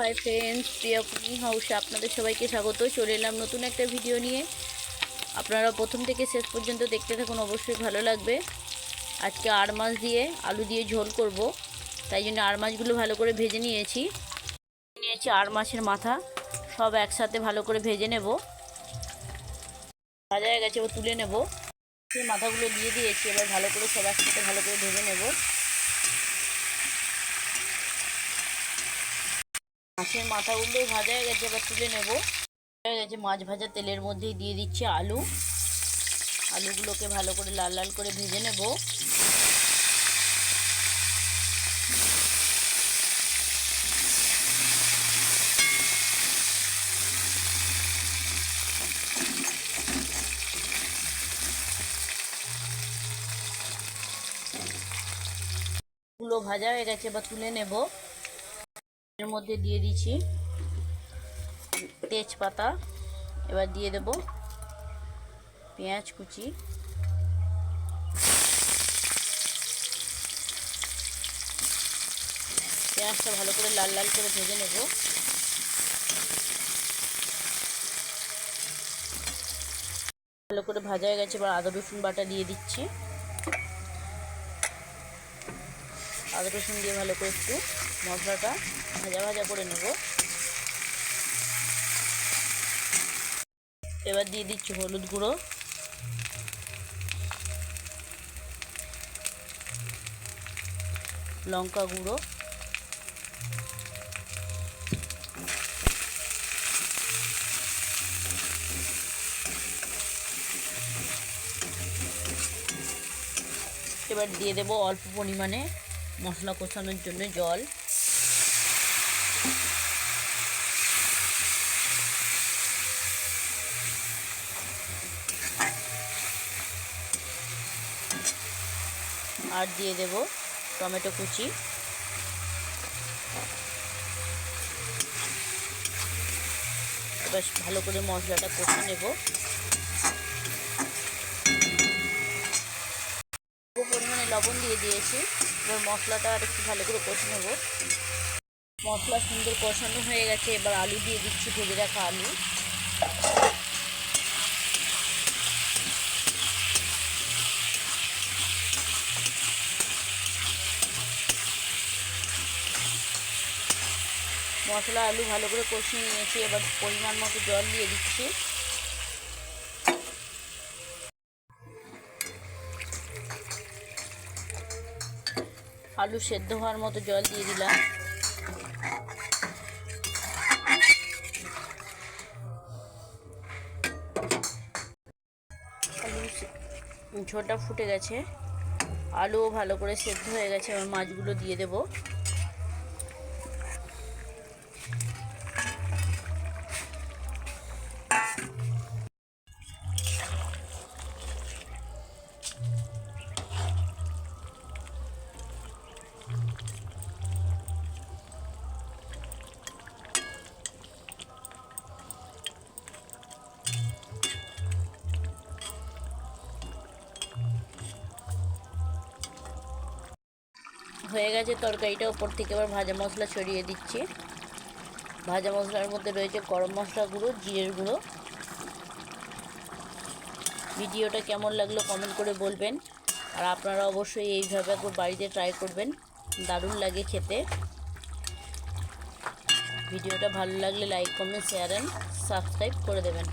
Hi friends প্রিয়া cooking হাউসে আপনাদের সবাইকে স্বাগত। চলে এলাম নতুন একটা ভিডিও নিয়ে। আপনারা প্রথম থেকে শেষ পর্যন্ত দেখতে থাকুন, অবশ্যই ভালো লাগবে। আজকে আর মাছ দিয়ে আলু দিয়ে ঝোল করব। তাই জন্য আর মাছগুলো ভালো করে ভেজে নিয়েছি। নিয়েছি আর মাছের মাথা। সব একসাথে ভালো করে ভেজে নেব। ভাজা হয়ে গেছে ও তুলে নেব। সেই মাথাগুলো দিয়ে দিয়েছি, এবার ভালো করে সব একসাথে ভালো করে ভেজে নেব। মাছের মাথাগুলো ভাজা হয়ে গেছে, এবার তুলে নেব। হয়ে গেছে, মাছ ভাজা, তেলের মধ্যেই দিয়ে দিচ্ছি আলু। আলুগুলোকে ভালো করে লাল লাল করে ভেজে নেব। ভাজা হয়ে গেছে বা তুলে নেব। এর মধ্যে দিয়ে দিচ্ছি তেজপাতা। এবার দিয়ে দেব পেঁয়াজ কুচি। পেঁয়াজটা ভালো করে লাল লাল করে ভেজে নেব। ভালো করে ভাজা হয়ে গেছে, এবার আদা রসুন বাটা দিয়ে দিচ্ছি। আদা রসুন দিয়ে ভালো করে একটু মশলাটা ভাজা ভাজা করে নেব। এবার দিয়ে দিচ্ছি হলুদ গুঁড়ো। লঙ্কা গুঁড়ো। এবার দিয়ে দেব অল্প পরিমাণে মশলা কষানোর জন্য জল। আর দিয়ে দেব টমেটো কুচি। বেশ ভালো করে মশলাটা কষে নেব পরিমাণে লবণ দিয়ে দিয়েছি। এবার মশলাটা আর একটু ভালো করে কষে নেব। মশলা সুন্দর কষানো হয়ে গেছে। এবার আলু দিয়ে দিচ্ছি ভেজে রাখা আলু। মশলা আলু ভালো করে কষিয়ে নিয়েছি। এবার পরিমাণ মতো জল দিয়ে দিচ্ছি। আলু সেদ্ধ হওয়ার মতো জল দিয়ে দিলাম। আলু ঝোলটা ফুটে গেছে। আলুও ভালো করে সেদ্ধ হয়ে গেছে আমার মাছগুলো দিয়ে দেবো। হয়ে গেছে তরকারিটা ওপর থেকে এবার ভাজা মশলা ছড়িয়ে দিচ্ছি। ভাজা মশলার মধ্যে রয়েছে গরম মশলা গুঁড়ো, জিরের গুঁড়ো। ভিডিওটা কেমন লাগল কমেন্ট করে বলবেন। আর আপনারা অবশ্যই এইভাবে একবার বাড়িতে ট্রাই করবেন। দারুণ লাগে খেতে। ভিডিওটা ভালো লাগলে like comment share and subscribe করে দেবেন।